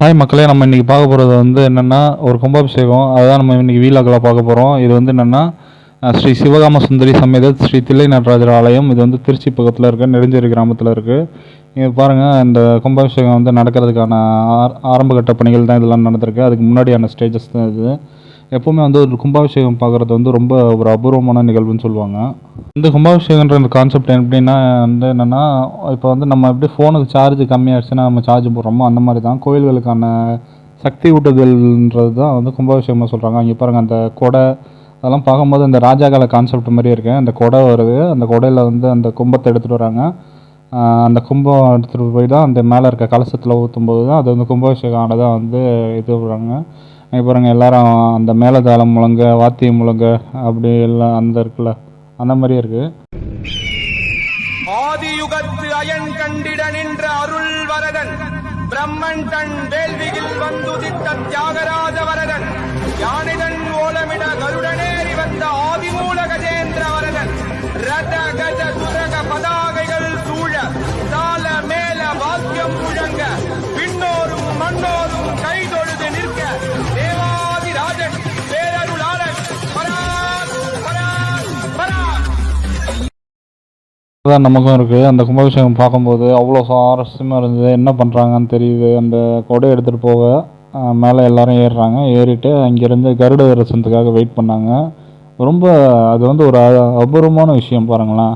Hi மக்களே நம்ம இன்றைக்கி பார்க்க போகிறது வந்து என்னென்னா ஒரு கும்பாபிஷேகம். அதுதான் நம்ம இன்றைக்கி வீலாக்கில் பார்க்க போகிறோம் இது வந்து என்னென்னா ஸ்ரீ சிவகாம சுந்தரி சமேத ஸ்ரீ தில்லை நடராஜர் ஆலயம். இது வந்து திருச்சி பக்கத்தில் இருக்க நெடுஞ்சேரி கிராமத்தில் இருக்குது இங்கே பாருங்கள் இந்த கும்பாபிஷேகம் வந்து நடக்கிறதுக்கான ஆர ஆரம்பகட்ட பணிகள் தான் இதெல்லாம் நடந்திருக்கு. அதுக்கு முன்னாடியான ஸ்டேஜஸ் தான் இது. எப்போவுமே வந்து ஒரு கும்பாபிஷேகம் பார்க்குறது வந்து ரொம்ப ஒரு அபூர்வமான நிகழ்வுன்னு சொல்லுவாங்க. இந்த கும்பாபிஷேகன்ற கான்செப்ட் எப்படின்னா வந்து என்னென்னா இப்போ வந்து நம்ம எப்படி ஃபோனுக்கு சார்ஜ் கம்மியாகிடுச்சுன்னா நம்ம சார்ஜ் போடுறோமோ அந்த மாதிரி தான் கோயில்களுக்கான சக்தி ஊட்டுதல்ன்றது தான் வந்து கும்பாபிஷேகமாக சொல்கிறாங்க அங்கே பாருங்கள் அந்த கொடை அதெல்லாம் பார்க்கும்போது அந்த ராஜாக்கால கான்செப்ட் மாதிரி இருக்குது அந்த கொடை வருது. அந்த கொடையில் வந்து அந்த கும்பத்தை எடுத்துகிட்டு வராங்க. அந்த கும்பம் எடுத்துகிட்டு போய் தான் அந்த மேலே இருக்க கலசத்தில் ஊற்றும்போது தான் அது வந்து கும்பாபிஷேகம் ஆனதாக வந்து இது விடுறாங்க இங்கே பாருங்கள் எல்லாரும் அந்த மேலதாளம் முழங்க வாத்தியம் முழங்க அப்படி எல்லாம் அந்த இருக்குல்ல அந்த மாதிரியே இருக்கு. ஆதியுகத்து அயன் கண்டிட நின்ற அருள் வரதன் பிரம்மன் தன் வேள்வியில் வந்துதித்த தியாகராஜ வரதன் யானைதன் ஓலமிட கருடனேறி வந்த ஆதிமூல கஜேந்திர வரதன் ரத கஜ சுரக பதா தான் நமக்கும் இருக்குது அந்த கும்பாபிஷேகம் பார்க்கும்போது அவ்வளோ சுவாரஸ்யமாக இருந்தது. என்ன பண்ணுறாங்கன்னு தெரியுது. அந்த கொடை எடுத்துகிட்டு போக மேலே எல்லோரும் ஏறுறாங்க. ஏறிட்டு அங்கேருந்து கருட தரிசனத்துக்காக வெயிட் பண்ணாங்க. ரொம்ப அது வந்து ஒரு அபூர்வமான விஷயம் பாருங்களேன்.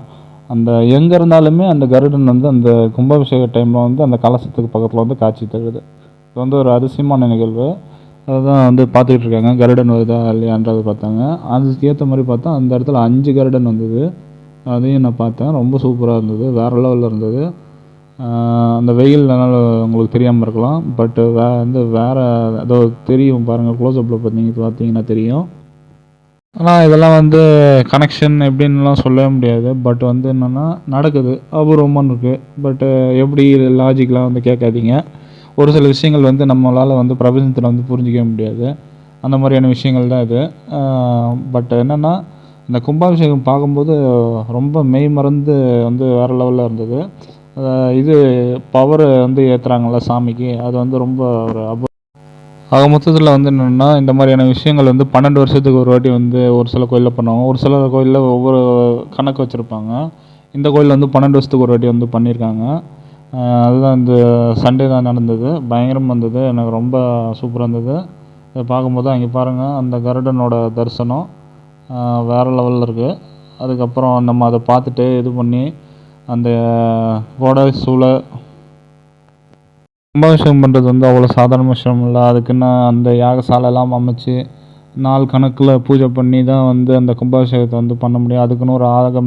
அந்த எங்கே இருந்தாலுமே அந்த கருடன் வந்து அந்த கும்பாபிஷேக டைமில் வந்து அந்த கலசத்துக்கு பக்கத்தில் வந்து காட்சி தருது. இது வந்து ஒரு அதிசயமான நிகழ்வு. அதுதான் வந்து பார்த்துக்கிட்டு இருக்காங்க. கருடன் வருதா இல்லையான்றது பார்த்தாங்க. அதுக்கு ஏற்ற மாதிரி பார்த்தா அந்த இடத்துல அஞ்சு கருடன் வந்தது. அதையும் நான் பார்த்தேன். ரொம்ப சூப்பராக இருந்தது. வேறு லெவலில் இருந்தது. அந்த வெயில்னால உங்களுக்கு தெரியாமல் இருக்கலாம். பட்டு வே வந்து வேறு ஏதோ தெரியும் பாருங்கள் க்ளோஸ்அப்பில் பார்த்தீங்க பார்த்தீங்கன்னா தெரியும். ஆனால் இதெல்லாம் வந்து கனெக்ஷன் எப்படின்லாம் சொல்லவே முடியாது. பட் வந்து என்னென்னா நடக்குது. அபூர்வமாக இருக்குது பட்டு எப்படி லாஜிக்லாம் வந்து கேட்காதீங்க. ஒரு சில விஷயங்கள் வந்து நம்மளால் வந்து பிரபஞ்சத்தில் வந்து புரிஞ்சிக்கவே முடியாது. அந்த மாதிரியான விஷயங்கள் தான் இது. பட் என்னென்னா இந்த கும்பாபிஷேகம் பார்க்கும்போது ரொம்ப மெய் மறந்து வந்து வேறு லெவலில் இருந்தது. இது பவரு வந்து ஏற்றுறாங்கள சாமிக்கு. அது வந்து ரொம்ப ஒரு அபூ ஆக மொத்தத்தில் வந்து என்னென்னா இந்த மாதிரியான விஷயங்கள் வந்து பன்னெண்டு வருஷத்துக்கு ஒரு வாட்டி வந்து ஒரு சில கோயிலில் பண்ணுவாங்க. ஒரு சில கோயிலில் ஒவ்வொரு கணக்கு வச்சுருப்பாங்க. இந்த கோயிலில் வந்து பன்னெண்டு வருஷத்துக்கு ஒரு வாட்டி வந்து பண்ணியிருக்காங்க. அதுதான் இந்த சண்டே தான் நடந்தது. பயங்கரமாக வந்தது எனக்கு ரொம்ப சூப்பராக இருந்தது. இதை பார்க்கும்போது அங்கே பாருங்கள் அந்த கருடனோட தரிசனம். வேறு லெவலில் இருக்குது அதுக்கப்புறம் நம்ம அதை பார்த்துட்டு இது பண்ணி அந்த கோடை சூளை கும்பாபிஷேகம் பண்ணுறது வந்து அவ்வளோ சாதாரண விஷயம் இல்லை. அதுக்குன்னு அந்த யாகசாலைலாம் அமைச்சு நாள் கணக்கில் பூஜை பண்ணி தான் வந்து அந்த கும்பாபிஷேகத்தை வந்து பண்ண முடியும். அதுக்குன்னு ஒரு ஆக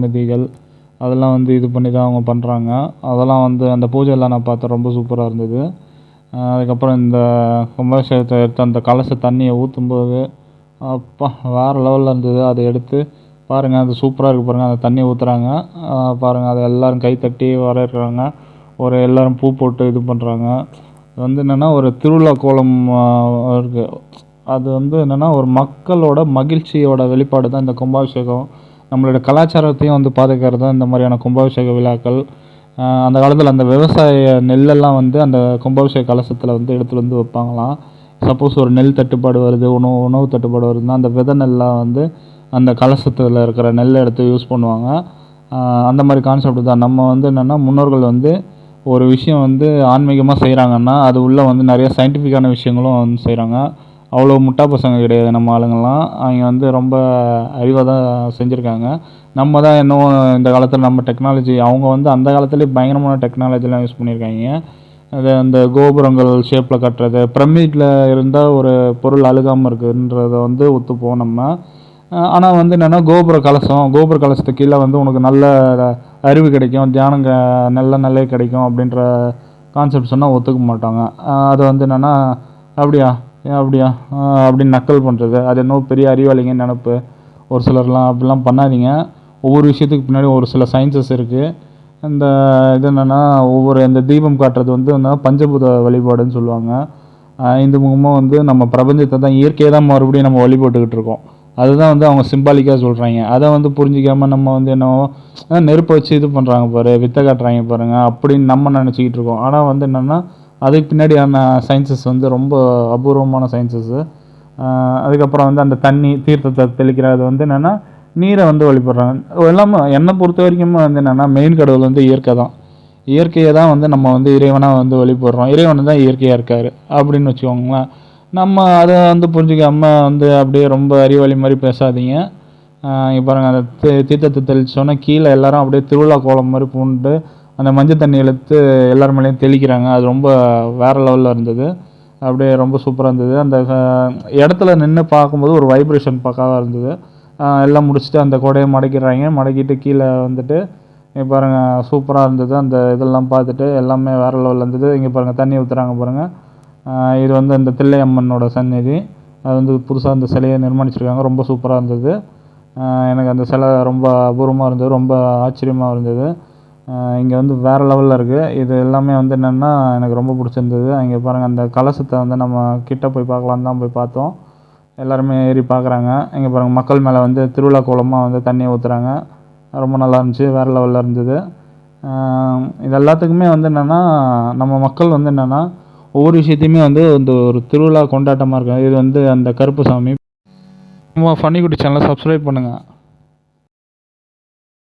அதெல்லாம் வந்து இது பண்ணி தான் அவங்க பண்ணுறாங்க அதெல்லாம் வந்து அந்த பூஜையெல்லாம் நான் பார்த்தேன். ரொம்ப சூப்பராக இருந்தது. அதுக்கப்புறம் இந்த கும்பாபிஷேகத்தை எடுத்து அந்த கலச தண்ணியை ஊற்றும்போது அப்பா வேறு லெவலில் இருந்தது. அதை எடுத்து பாருங்கள் அது சூப்பராக இருக்குது பாருங்கள் அந்த தண்ணி ஊற்றுறாங்க பாருங்கள் அதை எல்லோரும் கை தட்டி வரவேற்கிறாங்க ஒரு எல்லோரும் பூ போட்டு இது பண்ணுறாங்க வந்து என்னென்னா ஒரு திருவிழா கோலம் இருக்குது அது வந்து என்னென்னா ஒரு மக்களோட மகிழ்ச்சியோட வெளிப்பாடு தான் இந்த கும்பாபிஷேகம். நம்மளோட கலாச்சாரத்தையும் வந்து பாதுகாக்கிறது தான் இந்த மாதிரியான கும்பாபிஷேக விழாக்கள். அந்த காலத்தில் அந்த விவசாய நெல்லெல்லாம் வந்து அந்த கும்பாபிஷேக கலசத்தில் வந்து எடுத்துகிட்டு வந்து வைப்பாங்களாம். சப்போஸ் ஒரு நெல் தட்டுப்பாடு வருது உணவு உணவு தட்டுப்பாடு வருதுன்னா அந்த விதை நெல்லாம் வந்து அந்த கலசத்தில் இருக்கிற நெல்லை எடுத்து யூஸ் பண்ணுவாங்க. அந்த மாதிரி கான்செப்ட் தான். நம்ம வந்து என்னென்னா முன்னோர்கள் வந்து ஒரு விஷயம் வந்து ஆன்மீகமாக செய்கிறாங்கன்னா அது உள்ளே வந்து நிறைய சயின்டிஃபிக்கான விஷயங்களும் வந்து செய்கிறாங்க அவ்வளோ முட்டா பசங்க கிடையாது நம்ம ஆளுங்கள்லாம் அவங்க வந்து ரொம்ப அறிவாக தான் செஞ்சுருக்காங்க. நம்ம தான் இன்னும் இந்த காலத்தில் நம்ம டெக்னாலஜி அவங்க வந்து அந்த காலத்துலேயே பயங்கரமான டெக்னாலஜிலாம் யூஸ் பண்ணியிருக்காங்க அது அந்த கோபுரங்கள் ஷேப்பில் கட்டுறது. பிரமிட்டில் இருந்தால் ஒரு பொருள் அழுகாமல் இருக்குன்றதை வந்து ஒத்துப்போம் நம்ம. ஆனால் வந்து என்னென்னா கோபுர கலசம் கோபுர கலசத்துக்கு கீழே வந்து உனக்கு நல்ல அறிவு கிடைக்கும் தியானம் க- நல்ல நல்ல கிடைக்கும் அப்படின்ற கான்செப்ட் சொன்னால் ஒத்துக்க மாட்டாங்க. அது வந்து என்னென்னா அப்படியா ஏன் அப்படியா? அப்படின்னு நக்கல் பண்ணுறது அது இன்னும் பெரிய அறிவாளிங்க நினப்பு. ஒரு சிலர்லாம் அப்படிலாம் பண்ணாதீங்க. ஒவ்வொரு விஷயத்துக்கு பின்னாடி ஒரு சில சயின்சஸ் இருக்குது இந்த இது என்னென்னா ஒவ்வொரு இந்த தீபம் காட்டுறது வந்து என்ன பஞ்சபூத வழிபாடுன்னு சொல்லுவாங்க. ஐந்து முகமாக வந்து நம்ம பிரபஞ்சத்தை தான் இயற்கையை தான் மறுபடியும் நம்ம வழிபட்டுக்கிட்டு இருக்கோம். அதுதான் வந்து அவங்க சிம்பாலிக்காக சொல்கிறாங்க அதை வந்து புரிஞ்சிக்காமல் நம்ம வந்து என்னவோ நெருப்பு நெருப்பை வச்சு இது பண்ணுறாங்க பாரு வித்தை காட்டுறாங்க பாருங்கள் அப்படின்னு நம்ம நினச்சிக்கிட்டு இருக்கோம். ஆனால் வந்து என்னென்னா அதுக்கு பின்னாடியான சயின்சஸ் வந்து ரொம்ப அபூர்வமான சயின்சஸ்ஸு அதுக்கப்புறம் வந்து அந்த தண்ணி தீர்த்தத்தை தெளிக்கிறது வந்து என்னென்னா நீரை வந்து வழிபடுறாங்க. எல்லாமே என்னை பொறுத்த வரைக்கும் வந்து என்னென்னா மெயின் கடவுள் வந்து இயற்கை தான். இயற்கையை தான் வந்து நம்ம வந்து இறைவனாக வந்து வழிபடுறோம். இறைவன் தான் இயற்கையாக இருக்கார் அப்படின்னு வச்சுக்கோங்களேன். நம்ம அதை வந்து புரிஞ்சுக்காம வந்து அப்படியே ரொம்ப அறிவாளி மாதிரி பேசாதீங்க. இப்போ பாருங்கள் அந்த தீர்த்தத்தை தெளித்தோன்னே கீழே எல்லாரும் அப்படியே திருவிழா கோலம் மாதிரி பூண்டு அந்த மஞ்சள் தண்ணி இழுத்து எல்லார் மேலேயும் தெளிக்கிறாங்க. அது ரொம்ப வேறு லெவலில் இருந்தது. அப்படியே ரொம்ப சூப்பராக இருந்தது. அந்த இடத்துல நின்று பார்க்கும்போது ஒரு வைப்ரேஷன் பக்காவாக இருந்தது. எல்லாம் முடிச்சுட்டு அந்த கொடையை மடக்கிடுறாங்க. மடக்கிட்டு கீழே வந்துட்டு இங்கே பாருங்கள் சூப்பராக இருந்தது. அந்த இதெல்லாம் பார்த்துட்டு எல்லாமே வேறு லெவலில் இருந்தது. இங்கே பாருங்கள் தண்ணி ஊற்றுறாங்க பாருங்கள் இது வந்து அந்த தில்லை அம்மனோட சந்நிதி. அது வந்து புதுசாக அந்த சிலையை நிர்மாணிச்சிருக்காங்க. ரொம்ப சூப்பராக இருந்தது. எனக்கு அந்த சிலை ரொம்ப அபூர்வமாக இருந்தது. ரொம்ப ஆச்சரியமாக இருந்தது. இங்கே வந்து வேறு லெவலில் இருக்குது இது எல்லாமே வந்து என்னென்னா எனக்கு ரொம்ப பிடிச்சிருந்தது. இங்கே பாருங்கள் அந்த கலசத்தை வந்து நம்ம கிட்டே போய் பார்க்கலாம் தான் போய் பார்த்தோம். எல்லாருமே ஏறி பார்க்குறாங்க. இங்கே பாருங்கள் மக்கள் மேலே வந்து திருவிழா கோலமாக வந்து தண்ணியை ஊற்றுறாங்க ரொம்ப நல்லா இருந்துச்சு வேறு லெவலில் இருந்தது. இது எல்லாத்துக்குமே வந்து என்னென்னா நம்ம மக்கள் வந்து என்னென்னா ஒவ்வொரு விஷயத்தையுமே வந்து இந்த ஒரு திருவிழா கொண்டாட்டமாக இருக்கும் இது வந்து அந்த கருப்பு சாமி நம்ம ஃபன்னிக்குட்டி சேனலை சப்ஸ்கிரைப் பண்ணுங்கள்